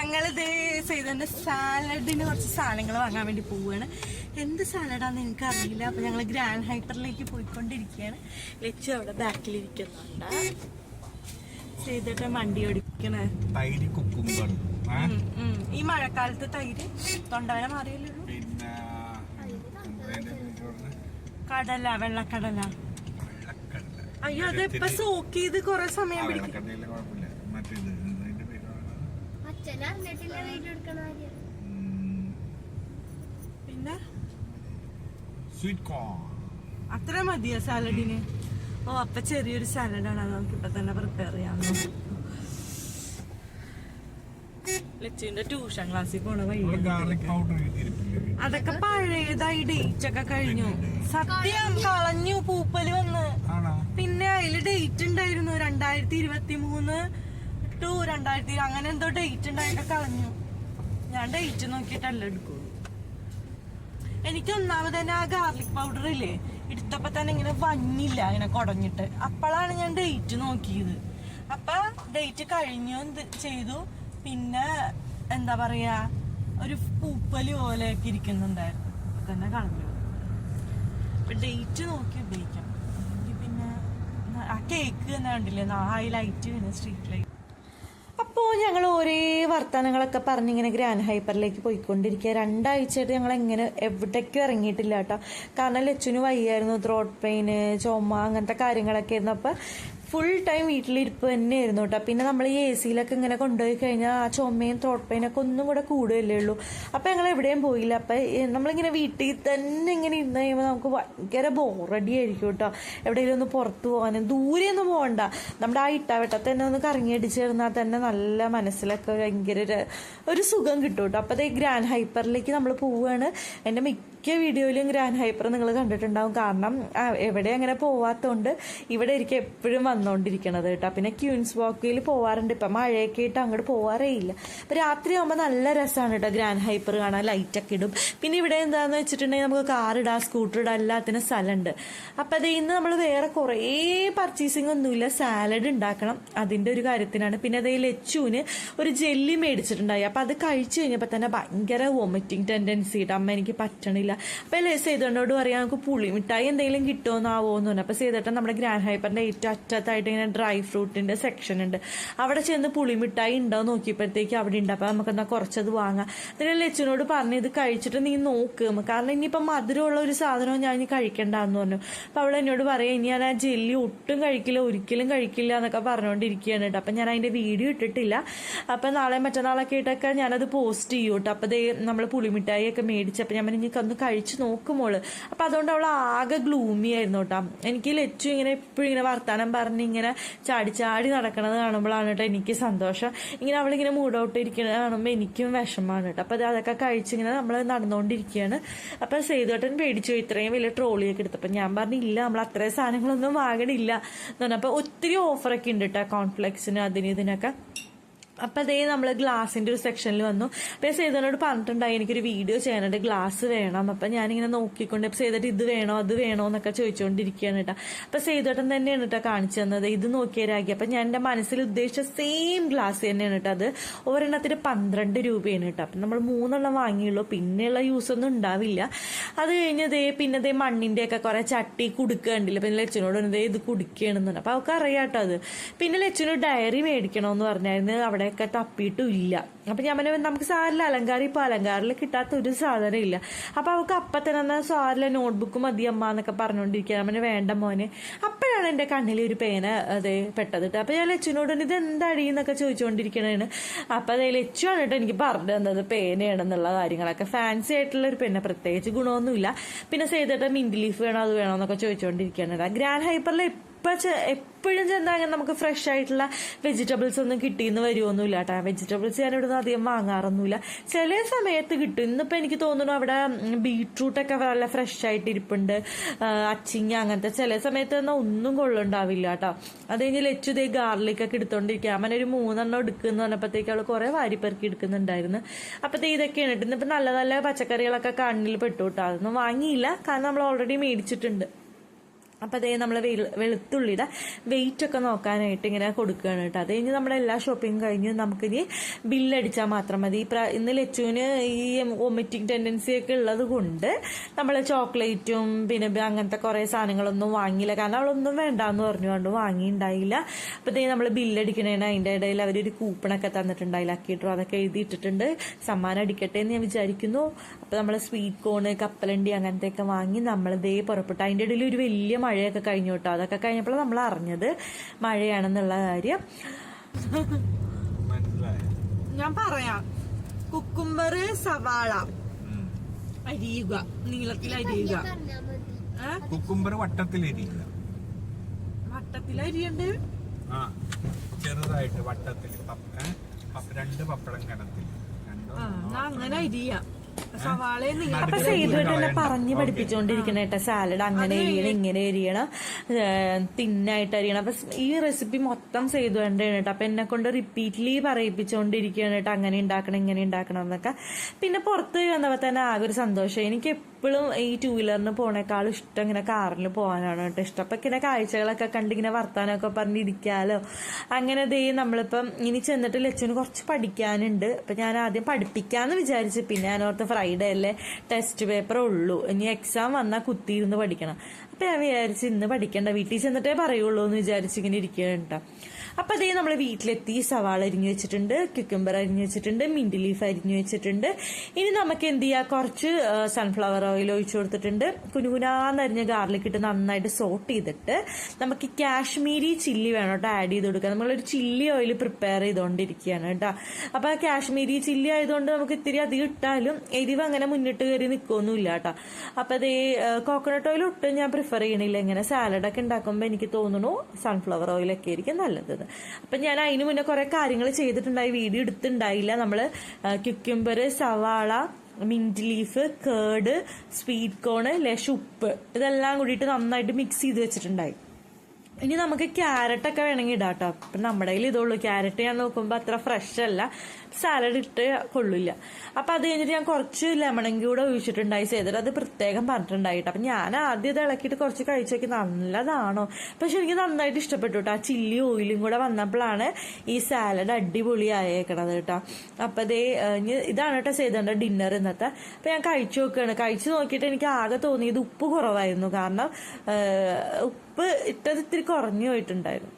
ഞങ്ങളിത് ചെയ്തതിന്റെ സാലഡിന് കുറച്ച് സാധനങ്ങൾ വാങ്ങാൻ വേണ്ടി പോവുകയാണ്. എന്ത് സാലഡാന്ന് എനിക്ക് അറിയില്ല അപ്പൊ ഞങ്ങൾ ഗ്രാൻഡ് ഹൈപ്പറിലേക്ക് പോയിക്കൊണ്ടിരിക്കുകയാണ്. ലക്ഷ്യം അവിടെ ബാക്കിലിരിക്കുന്നുണ്ട്. ചെയ്തിട്ട് വണ്ടി ഓടിക്കണേ. തൈര് ഉം. ഈ മഴക്കാലത്ത് തൈര് തൊണ്ടവന മാറിയല്ലോ? കടല വെള്ളക്കടല. അയ്യോ അതെ ഇപ്പൊ സോക്ക് ചെയ്ത് കൊറേ സമയം പിടിക്കും. പിന്നെ? സ്വീറ്റ് കോൺ അത്ര മതിയോ സാലഡിന്? ഓ അപ്പ ചെറിയൊരു സാലഡാണ്. അത് നമുക്ക് ഇപ്പൊ തന്നെ പ്രിപ്പയർ ചെയ്യാം. ലച്ചുവിന്റെ ട്യൂഷൻ ക്ലാസ്സിൽ പോണ അതൊക്കെ പഴയതായി ഡേറ്റ് ഒക്കെ കഴിഞ്ഞു. സത്യം കളഞ്ഞു പൂപ്പൽ വന്ന്. ആണോ? പിന്നെ അതിൽ ഡേറ്റ് ഉണ്ടായിരുന്നു. രണ്ടായിരത്തി ഇരുപത്തി മൂന്ന് ടു രണ്ടായിരത്തി അങ്ങനെ എന്തോ ഡേറ്റ് ഉണ്ടായിട്ട് കളഞ്ഞു ഞാൻ ഡേറ്റ് നോക്കിയിട്ടല്ല എടുക്കുള്ളൂ. എനിക്ക് ഒന്നാമത് തന്നെ ആ ഗാർലിക് പൗഡർ ഇല്ലേ എടുത്തപ്പോ തന്നെ ഇങ്ങനെ വന്നില്ല ഇങ്ങനെ കുടഞ്ഞിട്ട്. അപ്പോഴാണ് ഞാൻ ഡേറ്റ് നോക്കിയത്. അപ്പൊ ഡേറ്റ് കഴിഞ്ഞു ചെയ്തു? പിന്നെ എന്താ പറയാ ഒരു പൂപ്പൽ പോലെയൊക്കെ ഇരിക്കുന്നുണ്ടായിരുന്നു. തന്നെ കളഞ്ഞു. അപ്പൊ ഡേറ്റ് നോക്കി ഉപയോഗിക്കാം. പിന്നെ ആ കേക്ക് തന്നെ കണ്ടില്ലേ ഹൈ ലൈറ്റ് പിന്നെ സ്ട്രീറ്റ് ലൈറ്റ് ഞങ്ങൾ ഒരേ വർത്തമാനങ്ങളൊക്കെ പറഞ്ഞ് ഇങ്ങനെ ഗ്രാൻഡ് ഹൈപ്പറിലേക്ക് പോയിക്കൊണ്ടിരിക്കുക. രണ്ടാഴ്ചയായിട്ട് ഞങ്ങൾ എങ്ങനെ എവിടേക്കും ഇറങ്ങിയിട്ടില്ല കേട്ടോ. കാരണം ലച്ചുന് വയ്യായിരുന്നു ത്രോട്ട് പെയിന് ചുമ അങ്ങനത്തെ കാര്യങ്ങളൊക്കെ ആയിരുന്നു. അപ്പം ഫുൾ ടൈം വീട്ടിലിരിപ്പ് തന്നെയായിരുന്നു കേട്ടോ. പിന്നെ നമ്മൾ ഈ എ സിയിലൊക്കെ ഇങ്ങനെ കൊണ്ടുപോയി കഴിഞ്ഞാൽ ആ ചുമയും ത്രോട്ട് പെയിനൊക്കെ ഒന്നും കൂടെ കൂടുകയല്ലേ ഉള്ളൂ. അപ്പം ഞങ്ങൾ എവിടെയും പോയില്ല. അപ്പം നമ്മളിങ്ങനെ വീട്ടിൽ തന്നെ ഇങ്ങനെ ഇരുന്ന് കഴിയുമ്പോൾ നമുക്ക് ഭയങ്കര ബോറടി ആയിരിക്കും കേട്ടോ. എവിടെയെങ്കിലും ഒന്ന് പുറത്ത് പോകാനും ദൂരെയൊന്നും പോകണ്ട. നമ്മുടെ ആ ഇട്ടാവട്ടത്തെ തന്നെ ഒന്ന് കറങ്ങി അടിച്ചിരുന്നാൽ തന്നെ നല്ല മനസ്സിലൊക്കെ ഭയങ്കര ഒരു- സുഖം കിട്ടും കേട്ടോ. അപ്പോൾ അതേ ഗ്രാൻഡ് ഹൈപ്പറിലേക്ക് നമ്മൾ പോവുകയാണ്. എന്റെ മിക്ക വീഡിയോയിലും ഗ്രാൻഡ് ഹൈപ്പർ നിങ്ങൾ കണ്ടിട്ടുണ്ടാവും. കാരണം എവിടെ അങ്ങനെ പോവാത്തതുകൊണ്ട് ഇവിടെ ഇരിക്കും എപ്പോഴും വന്നുകൊണ്ടിരിക്കണത് കേട്ടോ. പിന്നെ ക്യൂൻസ് വാക്കിൽ പോവാറുണ്ട്. ഇപ്പം മഴയൊക്കെ ആയിട്ട് അങ്ങോട്ട് പോവാറേ ഇല്ല. അപ്പം രാത്രി ആകുമ്പോൾ നല്ല രസമാണ് കേട്ടോ. ഗ്രാൻഡ് ഹൈപ്പർ കാണാൻ ലൈറ്റൊക്കെ ഇടും. പിന്നെ ഇവിടെ എന്താണെന്ന് വെച്ചിട്ടുണ്ടെങ്കിൽ നമുക്ക് കാർ ഇടാം സ്കൂട്ടർ ഇടാം എല്ലാത്തിനും സ്ഥലമുണ്ട്. അപ്പം അത് ഇന്ന് നമ്മൾ വേറെ കുറേ പർച്ചേസിംഗ് ഒന്നുമില്ല. സാലഡ് ഉണ്ടാക്കണം. അതിന്റെ ഒരു കാര്യത്തിനാണ്. പിന്നെ അതേ ലച്ചുവിന് ഒരു ജെല്ലി മേടിച്ചിട്ടുണ്ടായി. അപ്പം അത് കഴിച്ചു കഴിഞ്ഞപ്പോൾ തന്നെ ഭയങ്കര വോമിറ്റിംഗ് ടെൻഡൻസി ഇട്ട് അമ്മ എനിക്ക് പറ്റണില്ല. അപ്പം ലേസ് ചെയ്തോണ്ടോട് പറയാം നമുക്ക് പുളി മിഠായി എന്തെങ്കിലും കിട്ടുമെന്നാവോ എന്ന് പറഞ്ഞു. അപ്പം ചെയ്തിട്ട് നമ്മുടെ ഗ്രാൻഡ് ഹൈപ്പറിന്റെ ഏറ്റവും അറ്റത്തായിട്ട് ഇങ്ങനെ ഡ്രൈ ഫ്രൂട്ടിന്റെ സെക്ഷൻ ഉണ്ട്. അവിടെ ചെന്ന് പുളിമിഠായി ഉണ്ടോ നോക്കിയപ്പോഴത്തേക്ക് അവിടെ ഉണ്ട്. അപ്പോൾ നമുക്ക് എന്നാൽ കുറച്ചത് വാങ്ങാം. എന്നിട്ട് ലച്ചുവിനോട് പറഞ്ഞു ഇത് കഴിച്ചിട്ട് നീ നോക്ക് കാരണം ഇനിയിപ്പം മധുരമുള്ള ഒരു സാധനവും ഞാൻ ഇനി കഴിക്കണ്ടെന്ന് പറഞ്ഞു. അപ്പോൾ അവൾ എന്നോട് പറയാം ഇനി ഞാൻ ആ ജെല്ലി ഒട്ടും കഴിക്കില്ല ഒരിക്കലും കഴിക്കില്ല എന്നൊക്കെ പറഞ്ഞുകൊണ്ടിരിക്കുകയാണ് കേട്ടോ. അപ്പം ഞാൻ അതിന്റെ വീഡിയോ ഇട്ടിട്ടില്ല. അപ്പം നാളെ മറ്റന്നാളൊക്കെ ആയിട്ടൊക്കെ ഞാനത് പോസ്റ്റ് ചെയ്യും കേട്ടോ. അപ്പൊ ദേ നമ്മൾ പുളിമിഠായി ഒക്കെ മേടിച്ചപ്പോൾ ഞാൻ പറഞ്ഞു ഒന്ന് കഴിച്ച് നോക്കുമോൾ അപ്പം അതുകൊണ്ട് അവൾ ആകെ ഗ്ലൂമി ആയിരുന്നു കേട്ടോ. എനിക്ക് ലച്ചു ഇങ്ങനെ എപ്പോഴും ഇങ്ങനെ വർത്താനം പറഞ്ഞ് ഇങ്ങനെ ചാടി ചാടി നടക്കണത് കാണുമ്പോഴാണ് കേട്ടോ എനിക്ക് സന്തോഷം. ഇങ്ങനെ അവളിങ്ങനെ മൂടൗട്ട് ഔട്ട് ഇരിക്കുന്നത് കാണുമ്പോൾ എനിക്കും വിഷമമാണ് കേട്ടോ. അപ്പോൾ അത് അതൊക്കെ കഴിച്ചിങ്ങനെ നമ്മൾ നടന്നുകൊണ്ടിരിക്കുകയാണ് അപ്പോൾ സേതുവേട്ടൻ പേടിച്ചു ഇത്രയും വലിയ ട്രോളിയൊക്കെ എടുത്തപ്പോൾ ഞാൻ പറഞ്ഞില്ല നമ്മൾ അത്രയും സാധനങ്ങളൊന്നും വാങ്ങണില്ല. എന്ന് പറഞ്ഞപ്പോൾ ഒത്തിരി ഓഫറൊക്കെ ഉണ്ട് കേട്ടോ കോൺഫ്ലെക്സിന് അതിന് ഇതിനൊക്കെ. അപ്പം അതേ നമ്മൾ ഗ്ലാസിന്റെ ഒരു സെക്ഷനിൽ വന്നു. അപ്പം സേതനോട് പറഞ്ഞിട്ടുണ്ടായി എനിക്കൊരു വീഡിയോ ചെയ്യാനുണ്ട് ഗ്ലാസ് വേണം. അപ്പം ഞാനിങ്ങനെ നോക്കിക്കൊണ്ട് ഇപ്പം സേതട്ട് ഇത് വേണോ അത് വേണോ എന്നൊക്കെ ചോദിച്ചുകൊണ്ടിരിക്കുകയാണ് കേട്ടോ. അപ്പം സേതോട്ടം തന്നെയാണ് കേട്ടോ കാണിച്ചു തന്നത്. ഇത് നോക്കിയരാക്കി അപ്പം ഞാൻ എന്റെ മനസ്സിൽ ഉദ്ദേശിച്ച സെയിം ഗ്ലാസ് തന്നെയാണ് കേട്ടോ അത്. ഒരെണ്ണത്തിന് പന്ത്രണ്ട് രൂപയാണ് കേട്ടോ. അപ്പം നമ്മൾ മൂന്നെണ്ണം വാങ്ങിയുള്ളൂ. പിന്നെയുള്ള യൂസ് ഒന്നും ഉണ്ടാവില്ല. അത് കഴിഞ്ഞതേ പിന്നെ ദേ മണ്ണിന്റെ ഒക്കെ കുറെ ചട്ടി കുടുക്ക കണ്ടില്ല പിന്നെ ലച്ചനോട് ഇത് ഇത് കുടിക്കുകയാണെന്നുണ്ട് അപ്പൊ അവൾക്ക് അറിയാം കേട്ടോ അത്. പിന്നെ ലച്ചനോട് ഡയറി മേടിക്കണമെന്ന് പറഞ്ഞായിരുന്നു. അവിടെയൊക്കെ തപ്പിയിട്ടും ഇല്ല അപ്പൊ ഞാൻ പറഞ്ഞു നമുക്ക് സാരിൽ അലങ്കാരം ഇപ്പൊ അലങ്കാരിൽ കിട്ടാത്ത ഒരു സാധനം ഇല്ല അപ്പൊ അവൾക്ക് അപ്പം തന്നെ എന്നാൽ സാറിലെ നോട്ട്ബുക്ക് മതി അമ്മ എന്നൊക്കെ പറഞ്ഞുകൊണ്ടിരിക്കുക പറഞ്ഞു വേണ്ട മോനെ. അപ്പോഴാണ് എന്റെ കണ്ണിൽ ഒരു പേന അത് പെട്ടത് കേട്ടോ. അപ്പൊ ഞാൻ ലച്ചുനോട് ഇത് എന്താടി എന്നൊക്കെ ചോദിച്ചുകൊണ്ടിരിക്കണേണ് അപ്പൊ അതേ ലച്ചു ആണ് കേട്ടോ എനിക്ക് പറഞ്ഞു തന്നത് പേനയാണെന്നുള്ള കാര്യങ്ങളൊക്കെ. ഫാൻസി ആയിട്ടുള്ള ഒരു പെന പ്രത്യേകിച്ച് ഗുണമൊന്നുമില്ല. പിന്നെ സേതട്ട മിന്റ് ലീഫ് വേണോ അത് വേണോ എന്നൊക്കെ ചോദിച്ചുകൊണ്ടിരിക്കുകയാണ് ഗ്രാൻഡ് ഹൈപ്പറിൽ ഇപ്പൊ എപ്പോഴും ചെന്നാൽ അങ്ങനെ നമുക്ക് ഫ്രഷ് ആയിട്ടുള്ള വെജിറ്റബിൾസ് ഒന്നും കിട്ടിയെന്ന് വരുമൊന്നുമില്ല കേട്ടോ വെജിറ്റബിൾസ് ഞാൻ ഇവിടുന്ന് അധികം വാങ്ങാറൊന്നുമില്ല. ചില സമയത്ത് കിട്ടും. ഇന്നിപ്പോൾ എനിക്ക് തോന്നുന്നു അവിടെ ബീട്രൂട്ടൊക്കെ നല്ല ഫ്രഷ് ആയിട്ട് ഇരിപ്പുണ്ട്. അച്ചിങ്ങ അങ്ങനത്തെ ചില സമയത്ത് തന്നെ ഒന്നും കൊള്ളുണ്ടാവില്ല കേട്ടോ അത് കഴിഞ്ഞ് ലച്ചു ദേ ഗാർലിക് ഒക്കെ എടുത്തോണ്ടിരിക്കുക അവൻ ഒരു മൂന്നെണ്ണം എടുക്കുന്ന പറഞ്ഞപ്പോഴത്തേക്ക് അവൾ കുറെ വാരിപ്പെറുക്കി എടുക്കുന്നുണ്ടായിരുന്നു. അപ്പൊ ദേ ഇതൊക്കെയാണ് കേട്ടോ ഇന്നിപ്പോ നല്ല നല്ല പച്ചക്കറികളൊക്കെ കണ്ണിൽ പെട്ടു കേട്ടോ അതൊന്നും വാങ്ങിയില്ല. കാരണം നമ്മൾ ഓൾറെഡി മേടിച്ചിട്ടുണ്ട്. അപ്പം അതേ നമ്മൾ വെളുത്തുള്ളിയുടെ വെയിറ്റ് ഒക്കെ നോക്കാനായിട്ട് ഇങ്ങനെ കൊടുക്കുകയാണ് കേട്ടോ. അത് കഴിഞ്ഞ് നമ്മുടെ എല്ലാ ഷോപ്പിംഗ് കഴിഞ്ഞ് നമുക്കിനി ബില്ലടിച്ചാൽ മാത്രം മതി. ഇന്ന് ലച്ചുവിന് ഈ വൊമിറ്റിംഗ് ടെൻഡൻസി ഒക്കെ ഉള്ളത് കൊണ്ട് നമ്മൾ ചോക്ലേറ്റും പിന്നെ അങ്ങനത്തെ കുറേ സാധനങ്ങളൊന്നും വാങ്ങിയില്ല. കാരണം അവളൊന്നും വേണ്ടാന്ന് പറഞ്ഞുകൊണ്ട് വാങ്ങിയിട്ടുണ്ടായില്ല അപ്പോൾ ഇതേ നമ്മൾ ബില്ലടിക്കണേന് അതിന്റെ ഇടയിൽ അവരൊരു കൂപ്പണൊക്കെ തന്നിട്ടുണ്ടായില്ല. അക്കിട്ടോ അതൊക്കെ എഴുതിയിട്ടിട്ടുണ്ട്. സമ്മാനം അടിക്കട്ടെ എന്ന് ഞാൻ വിചാരിക്കുന്നു. അപ്പോൾ നമ്മൾ സ്വീറ്റ് കോണ് കപ്പലണ്ടി അങ്ങനത്തെയൊക്കെ വാങ്ങി നമ്മൾ ദേ പുറപ്പെട്ടു. അതിന്റെ ഇടയിൽ ഒരു വലിയ മഴയൊക്കെ കഴിഞ്ഞു കേട്ടോ. അതൊക്കെ കഴിഞ്ഞപ്പോൾ നമ്മൾ അറിഞ്ഞത് മഴയാണെന്നുള്ള കാര്യം. മനസ്സിലായോ. ഞാൻ പറയാം. കുക്കുംബർ സവാള. അരിയുക. നീളത്തിൽ അരിയുക. കുക്കുംബർ വട്ടത്തിൽ അരിയില്ല. വട്ടത്തിൽ അരിയുണ്ട്. ആ ചെറുതായിട്ട് വട്ടത്തിൽ. രണ്ട് പപ്പടം എന്നാ അങ്ങനെ അരിയാ. സവാളയെ നടുക്ക് തന്നെ പറഞ്ഞു സേതുവായിട്ട്. പഠിപ്പിച്ചുകൊണ്ടിരിക്കണ കേട്ടോ സാലഡ് അങ്ങനെ എരിയണം ഇങ്ങനെ എരിയണം തിന്നായിട്ട് അരിയണം. അപ്പൊ ഈ റെസിപ്പി മൊത്തം സേതുവേണ്ട കേട്ടോ അപ്പൊ എന്നെ കൊണ്ട് റിപ്പീറ്റ്ലി പറയിപ്പിച്ചുകൊണ്ടിരിക്കുകയാണ് കേട്ടോ അങ്ങനെ ഉണ്ടാക്കണം ഇങ്ങനെ ഉണ്ടാക്കണം എന്നൊക്കെ. പിന്നെ പുറത്ത് പോയി വന്നപ്പോൾ തന്നെ ആകെ ഒരു സന്തോഷം. എനിക്ക് എപ്പോഴും ഈ ടൂ വീലറിന് പോണേക്കാളും ഇഷ്ടം ഇങ്ങനെ കാറിൽ പോകാനാണ് കേട്ടോ ഇഷ്ടം. അപ്പൊ ഇങ്ങനെ കാഴ്ചകളൊക്കെ കണ്ട് ഇങ്ങനെ വർത്താനമൊക്കെ പറഞ്ഞിരിക്കാലോ അങ്ങനെ ദേ നമ്മളിപ്പം ഇനി ചെന്നിട്ട് ലച്ചുവിന് കുറച്ച് പഠിക്കാനുണ്ട്. അപ്പൊ ഞാൻ ആദ്യം പഠിപ്പിക്കാന്ന് വിചാരിച്ചു പിന്നെ ഞാൻ ഓർത്ത് ഫ്രൈഡേ അല്ലേ? ടെസ്റ്റ് പേപ്പർ ഉള്ളൂ. ഇനി എക്സാം വന്നാൽ കുത്തിയിരുന്ന് പഠിക്കണം. അപ്പൊ ഞാൻ വിചാരിച്ചു ഇന്ന് പഠിക്കണ്ട. വീട്ടിൽ ചെന്നിട്ടേ പറയുള്ളൂ എന്ന് വിചാരിച്ചിങ്ങനെ ഇരിക്കുകയാണ് ഇരിക്കുകയാണ് അപ്പൊ അതേ നമ്മൾ വീട്ടിലെത്തി സവാള അരിഞ്ഞു വെച്ചിട്ടുണ്ട് ക്യുക്കമ്പർ അരിഞ്ഞു വെച്ചിട്ടുണ്ട് മിന്റ് ലീഫ് അരിഞ്ഞു വെച്ചിട്ടുണ്ട്. ഇനി നമുക്ക് എന്ത് ചെയ്യാം? കുറച്ച് സൺഫ്ലവർ ഓയിൽ ഒഴിച്ചു കൊടുത്തിട്ടുണ്ട്. കുനുകുനാന്നരിഞ്ഞ ഗാർലിക് ഇട്ട് നന്നായിട്ട് സോട്ട് ചെയ്തിട്ട് നമുക്ക് കാശ്മീരി ചില്ലി വേണം കേട്ടോ ആഡ് ചെയ്ത് കൊടുക്കുക നമ്മളൊരു ചില്ലി ഓയിൽ പ്രിപ്പയർ ചെയ്തുകൊണ്ടിരിക്കുകയാണ് കേട്ടോ. അപ്പൊ ആ കാശ്മീരി ചില്ലി ആയതുകൊണ്ട് നമുക്ക് ഇത്തിരി അധികം ഇട്ടാലും എരിവ് അങ്ങനെ മുന്നിട്ട് കയറി നിൽക്കൊന്നുമില്ല കേട്ടോ. അപ്പൊ അതേ കോക്കനട്ട് ഓയിൽ ഒട്ടും ഞാൻ പ്രിഫർ ചെയ്യണില്ല. ഇങ്ങനെ സാലഡൊക്കെ ഉണ്ടാക്കുമ്പോൾ എനിക്ക് തോന്നുന്നു സൺഫ്ലവർ ഓയിലൊക്കെ ആയിരിക്കും നല്ലത്. അപ്പൊ ഞാൻ അതിന് മുന്നേ കുറേ കാര്യങ്ങൾ ചെയ്തിട്ടുണ്ടായി. വീഡിയോ എടുത്തിട്ടുണ്ടായില്ല. നമ്മൾ ക്യുക്യുംബർ സവാള mint leaf curd sweet corn ലേശം ഉപ്പ്. ഇതെല്ലാം കൂടിയിട്ട് നന്നായിട്ട് മിക്സ് ചെയ്ത് വെച്ചിട്ടുണ്ടായി. ഇനി നമുക്ക് ക്യാരറ്റ് ഒക്കെ വേണമെങ്കിൽ ഇടാം കേട്ടോ അപ്പം നമ്മുടെ കയ്യിൽ ഇതുള്ളൂ. ക്യാരറ്റ് ഞാൻ നോക്കുമ്പോൾ അത്ര ഫ്രഷ് അല്ല. സാലഡ് ഇട്ട് കൊള്ളില്ല. അപ്പം അത് കഴിഞ്ഞിട്ട് ഞാൻ കുറച്ച് ലെമണും കൂടെ ഒഴിച്ചിട്ടുണ്ടായി. ചെയ്തിട്ട് അത് പ്രത്യേകം പറഞ്ഞിട്ടുണ്ടായിട്ട് അപ്പം ഞാൻ ആദ്യം ഇത് ഇളക്കിയിട്ട് കുറച്ച് കഴിച്ചു നോക്കി. നല്ലതാണോ? പക്ഷെ എനിക്ക് നന്നായിട്ട് ഇഷ്ടപ്പെട്ടു കേട്ടോ. ആ ചില്ലി ഓയിലും കൂടെ വന്നപ്പോഴാണ് ഈ സാലഡ് അടിപൊളി ആയേക്കണത് കേട്ടോ. അപ്പം അതേ ഇതാണ് കേട്ടോ ചെയ്തേണ്ട ഡിന്നർ ഇന്നത്തെ. അപ്പം ഞാൻ കഴിച്ചു നോക്കുകയാണ് കഴിച്ചു നോക്കിയിട്ട് എനിക്ക് ആകെ തോന്നിയത് ഉപ്പ് കുറവായിരുന്നു. കാരണം ഉപ്പ് ഇട്ടത് ഇത്തിരി കുറഞ്ഞു പോയിട്ടുണ്ടായിരുന്നു.